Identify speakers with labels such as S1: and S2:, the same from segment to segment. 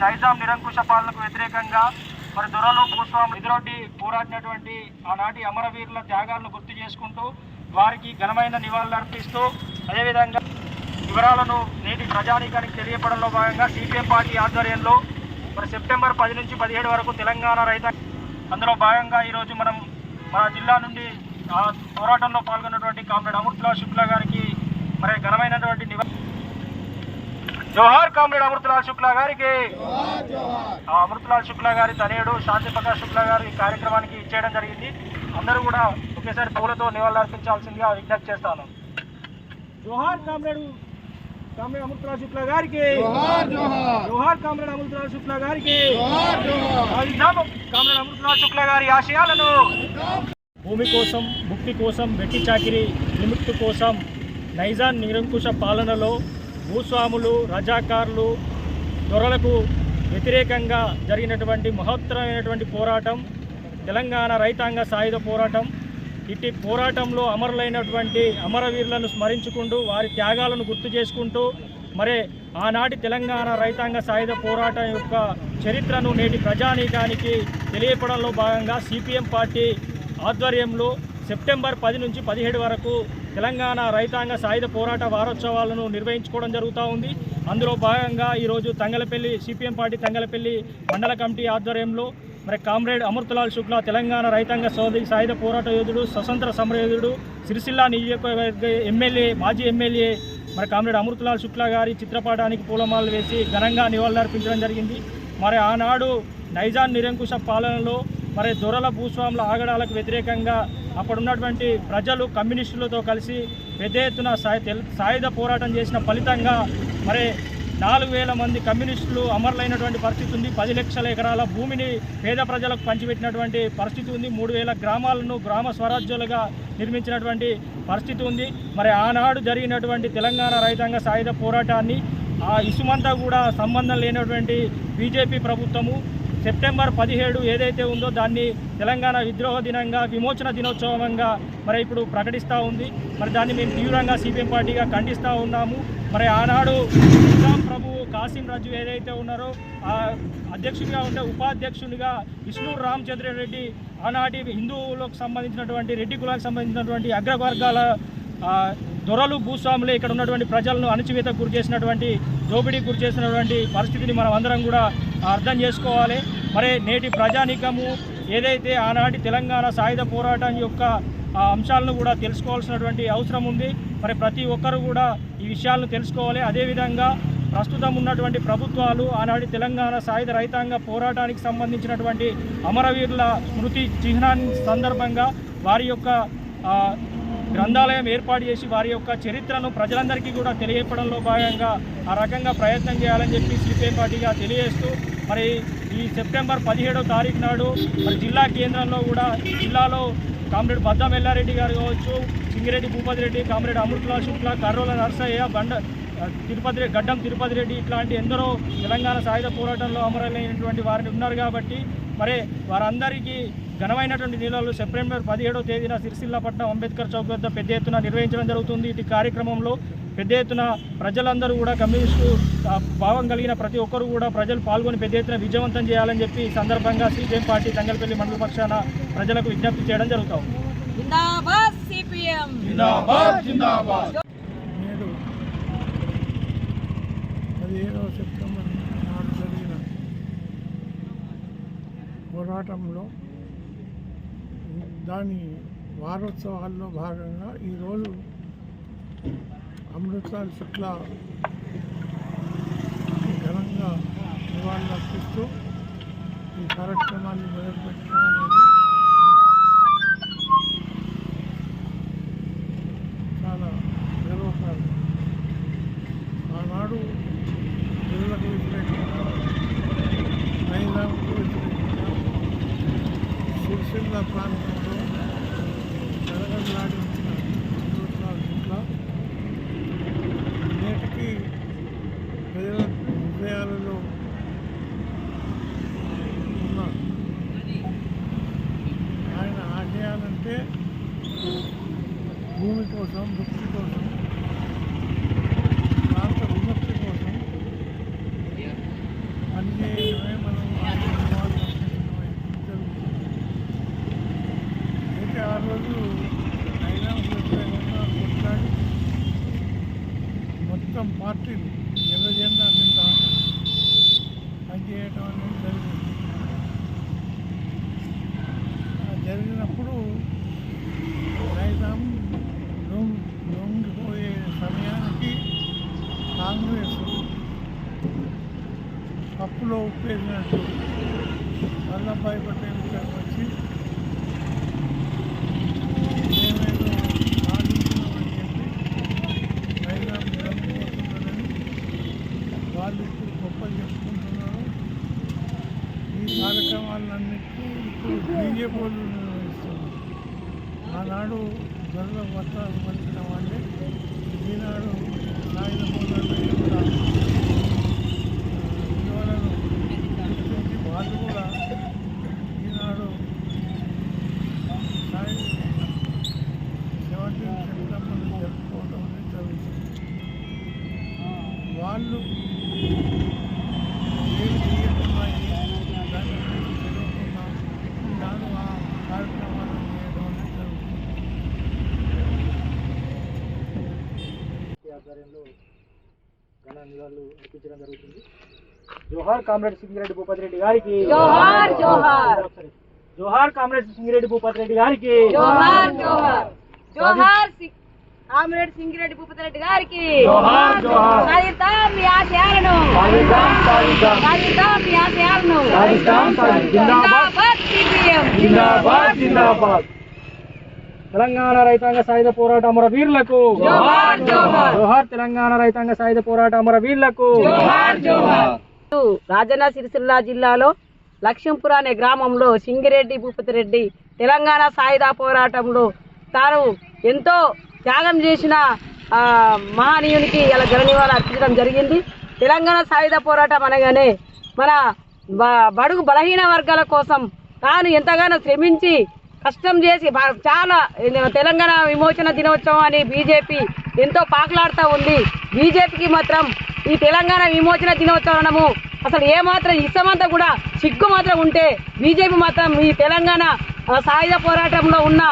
S1: నైజాం నిరంకుశ పాలనకు వ్యతిరేకంగా మరి దొరలు భూస్వాములు ఎదురొడ్డి పోరాడినటువంటి ఆనాటి అమరవీరుల త్యాగాలను గుర్తు చేసుకుంటూ వారికి ఘనమైన నివాళులు అర్పిస్తూ అదేవిధంగా వివరాలను నేటి ప్రజానీకానికి తెలియపడంలో భాగంగా సిపిఎం పార్టీ ఆధ్వర్యంలో మరి సెప్టెంబర్ పది నుంచి పదిహేడు వరకు తెలంగాణ రైత అందులో భాగంగా ఈరోజు మనం మన జిల్లా నుండి పోరాటంలో పాల్గొన్నటువంటి కామ్రేడ్ అమృత్లా శుక్లా గారికి మరి ఘనమైనటువంటి నివా జోహార్ కామ్రేడ్ అమృతలాల్ శుక్లా గారికి. ఆ అమృతలాల్ శుక్లా గారి తనయుడు శాంతి ప్రకాష్ శుక్లా గారు ఈ కార్యక్రమానికి ఇచ్చేయడం జరిగింది. అందరూ కూడా ఒకేసారి పూలతో నివాళులు అర్పించాల్సిందిగా విజ్ఞప్తి చేస్తాను. జోహార్ కామ్రేడ్ కామ్రేడ్ అమృతలాల్ శుక్లా గారికి. జోహార్ కామ్రేడ్ అమృతలాల్ శుక్లా గారికి. కామ్రేడ్ అమృతలాల్ శుక్లా గారి ఆశయాలను. భూమి కోసం ముక్తి కోసం వెట్టి చాకిరి విముక్తి కోసం నైజాన్ నిరంకుశ పాలనలో భూస్వాములు రజాకారులు దొరలకు వ్యతిరేకంగా జరిగినటువంటి మహత్తరమైనటువంటి పోరాటం తెలంగాణ రైతాంగ సాయుధ పోరాటం. ఇట్టి పోరాటంలో అమరులైనటువంటి అమరవీరులను స్మరించుకుంటూ వారి త్యాగాలను గుర్తు చేసుకుంటూ మరి ఆనాటి తెలంగాణ రైతాంగ సాయుధ పోరాటం యొక్క చరిత్రను నేటి ప్రజానీకానికి తెలియపడంలో భాగంగా సిపిఎం పార్టీ ఆధ్వర్యంలో సెప్టెంబర్ పది నుంచి పదిహేడు వరకు తెలంగాణ రైతాంగ సాయుధ పోరాట వారోత్సవాలను నిర్వహించుకోవడం జరుగుతూ ఉంది. అందులో భాగంగా ఈరోజు తంగలపల్లి సిపిఎం పార్టీ తంగలపల్లి మండల కమిటీ ఆధ్వర్యంలో మరి కామ్రేడ్ అమృతలాల్ శుక్లా తెలంగాణ రైతాంగ సోదరి సాయుధ పోరాట యోధుడు స్వతంత్ర సమరయోధుడు సిరిసిల్ల నియోజకవర్గ ఎమ్మెల్యే మాజీ ఎమ్మెల్యే మరి కామ్రేడ్ అమృతలాల్ శుక్లా గారి చిత్రపటానికి పూలమాలలు వేసి ఘనంగా నివాళులర్పించడం జరిగింది. మరి ఆనాడు నైజాన్ నిరంకుశ పాలనలో మరి దొరల భూస్వాముల ఆగడాలకు వ్యతిరేకంగా అప్పుడున్నటువంటి ప్రజలు కమ్యూనిస్టులతో కలిసి పెద్ద ఎత్తున సాయుధ పోరాటం చేసిన ఫలితంగా మరి నాలుగు వేల మంది కమ్యూనిస్టులు అమరులైనటువంటి పరిస్థితి ఉంది. పది లక్షల ఎకరాల భూమిని పేద ప్రజలకు పంచిపెట్టినటువంటి పరిస్థితి ఉంది. మూడు వేల గ్రామాలను గ్రామ స్వరాజ్యాలుగా నిర్మించినటువంటి పరిస్థితి ఉంది. మరి ఆనాడు జరిగినటువంటి తెలంగాణ రైతాంగ సాయుధ పోరాటాన్ని ఆ ఇసుమంతా కూడా సంబంధం లేనటువంటి బీజేపీ ప్రభుత్వము సెప్టెంబర్ పదిహేడు ఏదైతే ఉందో దాన్ని తెలంగాణ విద్రోహ దినంగా విమోచన దినోత్సవంగా మరి ఇప్పుడు ప్రకటిస్తూ ఉంది. మరి దాన్ని మేము తీవ్రంగా సిపిఎం పార్టీగా ఖండిస్తూ ఉన్నాము. మరి ఆనాడు నిజాం ప్రభువు కాసిం రాజు ఏదైతే ఉన్నారో ఆ అధ్యక్షుడిగా ఉండే ఉపాధ్యక్షునిగా విష్ణు రామచంద్ర రెడ్డి ఆనాటి హిందువులకు సంబంధించినటువంటి రెడ్డి కులాలకు సంబంధించినటువంటి అగ్రవర్గాల దొరలు భూస్వాములు ఇక్కడ ఉన్నటువంటి ప్రజలను అణచివేతకు గురి చేసినటువంటి దోపిడీకి గురి చేసినటువంటి పరిస్థితిని మనం అందరం కూడా అర్థం చేసుకోవాలి. మరి నేటి ప్రజానీకము ఏదైతే ఆనాటి తెలంగాణ సాయుధ పోరాటం యొక్క అంశాలను కూడా తెలుసుకోవాల్సినటువంటి అవసరం ఉంది. మరి ప్రతి ఒక్కరు కూడా ఈ విషయాలను తెలుసుకోవాలి. అదేవిధంగా ప్రస్తుతం ఉన్నటువంటి ప్రభుత్వాలు ఆనాటి తెలంగాణ సాయుధ రైతాంగ పోరాటానికి సంబంధించినటువంటి అమరవీరుల స్మృతి చిహ్నాన్ని సందర్భంగా వారి యొక్క గ్రంథాలయం ఏర్పాటు చేసి వారి యొక్క చరిత్రను ప్రజలందరికీ కూడా తెలియపడంలో భాగంగా ఆ రకంగా ప్రయత్నం చేయాలని చెప్పి సిపిఐ పార్టీగా తెలియజేస్తూ మరి ఈ సెప్టెంబర్ పదిహేడో తారీఖు నాడు మరి జిల్లా కేంద్రంలో కూడా జిల్లాలో కామ్రేడ్ బద్దం ఎల్లారెడ్డి గారు కావచ్చు సింగిరెడ్డి భూపతి రెడ్డి కామ్రేడ్ అమృతలాల్ శుక్లా కర్రోల నర్సయ్య బండ తిరుపతి రెడ్డి గడ్డం తిరుపతి రెడ్డి ఇట్లాంటి ఎందరో తెలంగాణ సాయుధ పోరాటంలో అమరులైనటువంటి వారిని ఉన్నారు కాబట్టి మరి వారందరికీ ఘనమైనటువంటి నిల్వలు సెప్టెంబర్ పదిహేడవ తేదీన సిరిసిల్లపట్నం అంబేద్కర్ చౌక్ వద్ద పెద్ద ఎత్తున నిర్వహించడం జరుగుతుంది. ఇటు కార్యక్రమంలో పెద్ద ఎత్తున ప్రజలందరూ కూడా కమ్యూనిస్టు భావం కలిగిన ప్రతి ఒక్కరు కూడా ప్రజలు పాల్గొని పెద్ద ఎత్తున విజయవంతం చేయాలని చెప్పి ఈ సందర్భంగా సిపిఎం పార్టీ తంగలపల్లి మండల పక్షాన ప్రజలకు విజ్ఞప్తి చేయడం
S2: సిపిఎం.
S3: నేడు పదిహేడవ సెప్టెంబర్ నాడు జరిగిన పోరాటంలో దాని వారోత్సవాల్లో భాగంగా ఈరోజు అమృత్సర్ శుక్ల ఘనంగా నివాళులు అర్పిస్తూ ఈ కార్యక్రమాన్ని మొదలుపెట్టడం అనేది కోసం భక్తి కోసం ప్రాంత విముక్తి కోసం అన్ని అయితే ఆ రోజు అయినా మొత్తం పార్టీలు పప్పులో ఉప్పేసినట్టు వల్లభాయ్ పటేల్ గారు వచ్చి మేమేదో చెప్పి రైతాం నిలబడిపోతున్నారని వాళ్ళు ఇప్పుడు గొప్పలు చెప్పుకుంటున్నారు. ఈ కార్యక్రమాలన్నింటినీ ఇప్పుడు బీజేపీ వాళ్ళు నిర్వహిస్తున్నారు. ఆనాడు దొరల వస్త్రాలు పలికిన వాళ్ళే. ఈనాడు సాయుధ పోరాటాలు కూడా వాళ్ళు కూడా ఈనాడు సాయుధ సెవెంటీన్ సెప్టెంబర్ జరుపుకోవడం అనేది జరుగుతుంది. వాళ్ళు ఆ
S1: ఆధ్వర్యంలో ఘన నివాళులు అర్పించడం జరుగుతుంది. జోహార్ కామ్రేడ్ సింగిరెడ్డి భూపతి రెడ్డి గారికి
S2: జోహార్, జోహార్.
S1: జోహార్ కామ్రేడ్ సింగిరెడ్డి భూపతి రెడ్డి గారికి
S2: జోహార్ జోహార్ జోహార్ సి- కామ్రేడ్ సింగిరెడ్డి భూపతి రెడ్డి గారికి
S1: జోహార్, జోహార్.
S2: సాధిద్దాం మీ ఆశయాలను
S1: సాధిద్దాం, సాధిద్దాం.
S2: సాధిద్దాం మీ ఆశయాలను
S1: సాధిద్దాం, సాధిద్దాం. జిందాబాద్.
S2: జిందాబాద్ సిపిఎం
S1: జిందాబాద్ జిందాబాద్ తెలంగాణ రైతాంగ సాయుధ పోరాట అమర వీరులకు
S2: జోహార్, జోహార్.
S1: జోహార్ తెలంగాణ రైతాంగ సాయుధ పోరాట అమర వీరులకు
S2: జోహార్, జోహార్. రాజన్న సిరిసిల్ల జిల్లాలో లక్ష్మీపుర అనే గ్రామంలో సింగిరెడ్డి భూపతి రెడ్డి తెలంగాణ సాయుధ పోరాటంలో తాను ఎంతో త్యాగం చేసిన మహనీయునికి ఇలా జననివాళ అర్పించడం జరిగింది. తెలంగాణ సాయుధ పోరాటం అనగానే మన బ- బడుగు బలహీన వర్గాల కోసం తాను ఎంతగానో శ్రమించి కష్టం చేసి చాలా తెలంగాణ విమోచన దినోత్సవం అని బీజేపీ ఎంతో పాకులాడుతూ ఉంది. బీజేపీకి మాత్రం ఈ తెలంగాణ విమోచన దినోత్సవము. అసలు ఏ మాత్రం ఇష్టమంతా కూడా సిగ్గు మాత్రం ఉంటే బీజేపీ మాత్రం ఈ తెలంగాణ సాయుధ పోరాటంలో ఉన్న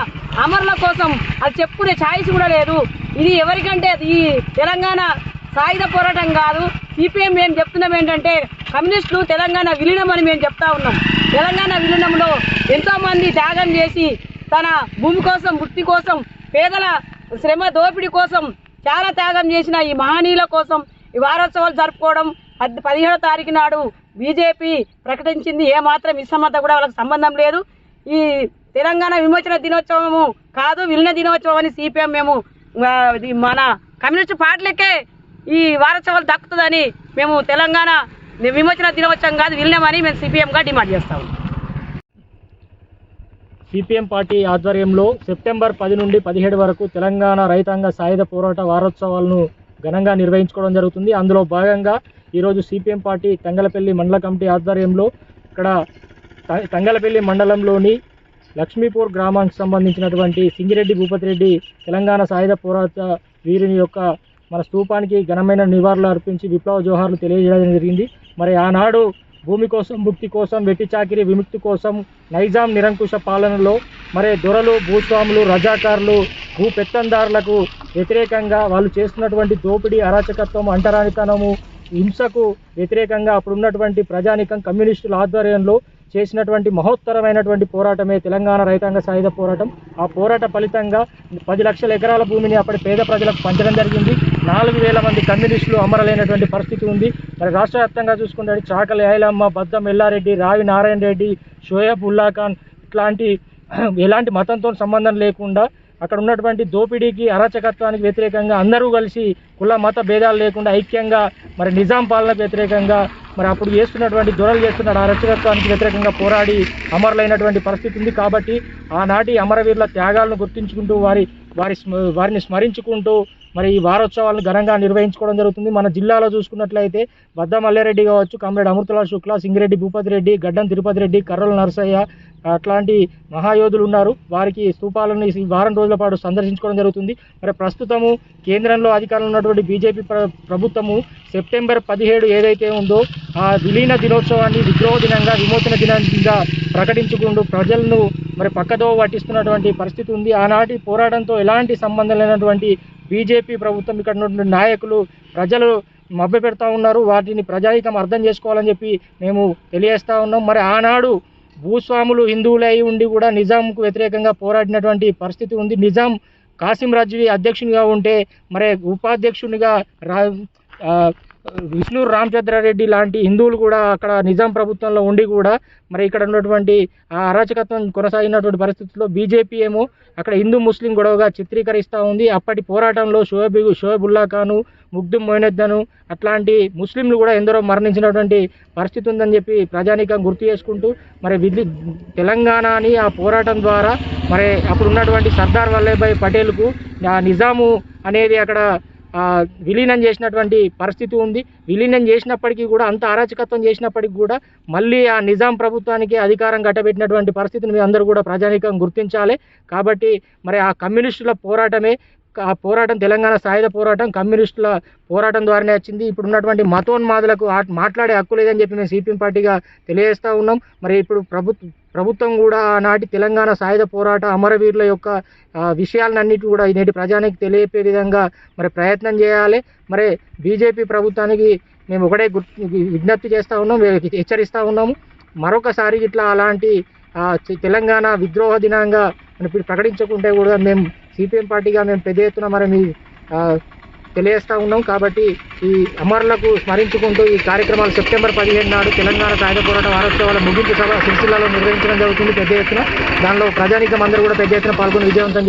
S2: అమరుల కోసం అది చెప్పుకునే ఛాయిస్ కూడా లేదు. ఇది ఎవరికంటే ఈ తెలంగాణ సాయుధ పోరాటం కాదు. సిపిఎం మేము చెప్తున్నాం ఏంటంటే కమ్యూనిస్టులు తెలంగాణ విలీనం అని మేము చెప్తా ఉన్నాం. తెలంగాణ విలీనంలో ఎంతోమంది త్యాగం చేసి తన భూమి కోసం వృత్తి కోసం పేదల శ్రమ దోపిడీ కోసం చాలా త్యాగం చేసిన ఈ మహనీయుల కోసం ఈ వారోత్సవాలు జరుపుకోవడం పద్ పదిహేడో తారీఖు నాడు బీజేపీ ప్రకటించింది. ఏ మాత్రం కూడా వాళ్ళకి సంబంధం లేదు. ఈ తెలంగాణ విమోచన దినోత్సవము కాదు విలీన దినోత్సవం అని సిపిఎం మేము ఇది మన కమ్యూనిస్ట్ పార్టీలకే ఈ వారోత్సవాలు దక్కుతుందని మేము తెలంగాణ విమోచన దినోత్సవం కాదు విలీనమని మేము సిపిఎంగా డిమాండ్ చేస్తాము
S1: సిపిఎం పార్టీ ఆధ్వర్యంలో సెప్టెంబర్ పది నుండి పదిహేడు వరకు తెలంగాణ రైతాంగ సాయుధ పోరాట వారోత్సవాలను ఘనంగా నిర్వహించుకోవడం జరుగుతుంది. అందులో భాగంగా ఈరోజు సిపిఎం పార్టీ తంగలపల్లి మండల కమిటీ ఆధ్వర్యంలో ఇక్కడ త- తంగలపల్లి మండలంలోని లక్ష్మీపూర్ గ్రామానికి సంబంధించినటువంటి సింగిరెడ్డి భూపతి రెడ్డి తెలంగాణ సాయుధ పోరాట వీరుని యొక్క మన స్తూపానికి ఘనమైన నివాళులు అర్పించి విప్లవ జోహార్లు తెలియజేయడం జరిగింది. మరి ఆనాడు భూమి కోసం ముక్తి కోసం వెట్టి చాకిరి విముక్తి కోసం నైజాం నిరంకుశ పాలనలో మరి దొరలు భూస్వాములు రజాకారులు భూ పెత్తందారులకు వ్యతిరేకంగా వాళ్ళు చేస్తున్నటువంటి దోపిడీ అరాచకత్వం అంటరానితనము హింసకు వ్యతిరేకంగా అప్పుడున్నటువంటి ప్రజానికం కమ్యూనిస్టుల ఆధ్వర్యంలో చేసినటువంటి మహోత్తరమైనటువంటి పోరాటమే తెలంగాణ రైతాంగ సాయుధ పోరాటం. ఆ పోరాట ఫలితంగా పది లక్షల ఎకరాల భూమిని అప్పటి పేద ప్రజలకు పంచడం జరిగింది. నాలుగు వేల మంది కమ్యూనిస్టులు అమరలేనటువంటి పరిస్థితి ఉంది. మరి రాష్ట్ర వ్యాప్తంగా చూసుకుంటే చాకలి ఐలమ్మ బద్దం ఎల్లారెడ్డి రావి నారాయణ రెడ్డి షోయబ్ ఉల్లా ఖాన్ ఇట్లాంటి ఎలాంటి మతంతో సంబంధం లేకుండా అక్కడ ఉన్నటువంటి దోపిడీకి అరాచకత్వానికి వ్యతిరేకంగా అందరూ కలిసి కుల మత భేదాలు లేకుండా ఐక్యంగా మరి నిజాం పాలనకు వ్యతిరేకంగా మరి అప్పుడు చేస్తున్నటువంటి దొరలు చేస్తున్న అరాచకత్వానికి వ్యతిరేకంగా పోరాడి అమరులైనటువంటి పరిస్థితి ఉంది కాబట్టి ఆనాటి అమరవీరుల త్యాగాలను గుర్తించుకుంటూ వారి వారి స్మ- వారిని స్మరించుకుంటూ మరి ఈ వారోత్సవాలను ఘనంగా నిర్వహించుకోవడం జరుగుతుంది. మన జిల్లాలో చూసుకున్నట్లయితే వద్ద మల్లారెడ్డి కావచ్చు కామ్రేడ్ అమృతలాల్ శుక్లా సింగిరెడ్డి భూపతి రెడ్డి గడ్డం తిరుపతి రెడ్డి కర్రల నరసయ్య అట్లాంటి మహాయోధులు ఉన్నారు. వారికి స్థూపాలను ఈ వారం రోజుల పాటు సందర్శించుకోవడం జరుగుతుంది. మరి ప్రస్తుతము కేంద్రంలో అధికారంలో ఉన్నటువంటి బీజేపీ ప్రభుత్వము సెప్టెంబర్ పదిహేడు ఏదైతే ఉందో ఆ విలీన దినోత్సవాన్ని విద్రోహ దినంగా విమోచన దినంగా ప్రకటించుకుంటూ ప్రజలను మరి పక్కదో పట్టిస్తున్నటువంటి పరిస్థితి ఉంది. ఆనాటి పోరాటంతో ఎలాంటి సంబంధం లేనటువంటి బీజేపీ ప్రభుత్వం ఇక్కడ ఉన్నటువంటి నాయకులు ప్రజలు మభ్య పెడతా ఉన్నారు. వాటిని ప్రజాహితం అర్థం చేసుకోవాలని చెప్పి మేము తెలియజేస్తూ ఉన్నాం. మరి ఆనాడు భూస్వాములు హిందువులై ఉండి కూడా నిజాంకు వ్యతిరేకంగా పోరాడినటువంటి పరిస్థితి ఉంది. నిజాం కాసిం రాజ్వి అధ్యక్షునిగా ఉంటే మరి ఉపాధ్యక్షునిగా రా విష్ణు రామచంద్రారెడ్డి లాంటి హిందువులు కూడా అక్కడ నిజాం ప్రభుత్వంలో ఉండి కూడా మరి ఇక్కడ ఉన్నటువంటి ఆ అరాచకత్వం కొనసాగినటువంటి పరిస్థితుల్లో బీజేపీ ఏమో అక్కడ హిందూ ముస్లిం గొడవగా చిత్రీకరిస్తూ ఉంది. అప్పటి పోరాటంలో షోయబ్ షోయబుల్లా ఖాను ముగ్ధు మొయినుద్దను అట్లాంటి ముస్లింలు కూడా ఎందరో మరణించినటువంటి పరిస్థితి ఉందని చెప్పి ప్రజానీకం గుర్తు చేసుకుంటూ మరి విధి తెలంగాణ అని ఆ పోరాటం ద్వారా మరి అప్పుడు ఉన్నటువంటి సర్దార్ వల్లభాయ్ పటేల్కు ఆ నిజాము అనేది అక్కడ విలీనం చేసినటువంటి పరిస్థితి ఉంది. విలీనం చేసినప్పటికీ కూడా అంత అరాచకత్వం చేసినప్పటికీ కూడా మళ్ళీ ఆ నిజాం ప్రభుత్వానికి అధికారం కట్టబెట్టినటువంటి పరిస్థితిని మీ అందరూ కూడా ప్రజానీకం గుర్తించాలి. కాబట్టి మరి ఆ కమ్యూనిస్టుల పోరాటమే ఆ పోరాటం తెలంగాణ సాయుధ పోరాటం కమ్యూనిస్టుల పోరాటం ద్వారానే వచ్చింది. ఇప్పుడు ఉన్నటువంటి మతోన్మాదులకు మాట్లాడే హక్కు లేదని చెప్పి మేము సిపిఎం పార్టీగా తెలియజేస్తూ ఉన్నాం. మరి ఇప్పుడు ప్రభుత్వం ప్రభుత్వం కూడా ఆనాటి తెలంగాణ సాయుధ పోరాట అమరవీరుల యొక్క విషయాలన్నిటి కూడా నేటి ప్రజానికి తెలియపే విధంగా మరి ప్రయత్నం చేయాలి. మరి బీజేపీ ప్రభుత్వానికి మేము ఒకటే గుర్తు విజ్ఞప్తి చేస్తూ ఉన్నాం హెచ్చరిస్తూ ఉన్నాము. మరొకసారి ఇట్లా అలాంటి తెలంగాణ విద్రోహ దినంగా మనం ఇప్పుడు ప్రకటించకుంటే కూడా మేము సిపిఎం పార్టీగా మేము పెద్ద ఎత్తున మరి మీ తెలియజేస్తూ ఉన్నాం కాబట్టి ఈ అమరులకు స్మరించుకుంటూ ఈ కార్యక్రమాలు సెప్టెంబర్ పదిహేను నాడు తెలంగాణ సాయుధ పోరాట వారోత్సవాల ముగింపు సభ సిరిసిల్లాలో నిర్వహించడం జరుగుతుంది పెద్ద ఎత్తున. దానిలో ప్రజానీకం అందరూ కూడా పెద్ద ఎత్తున పాల్గొని విజయవంతం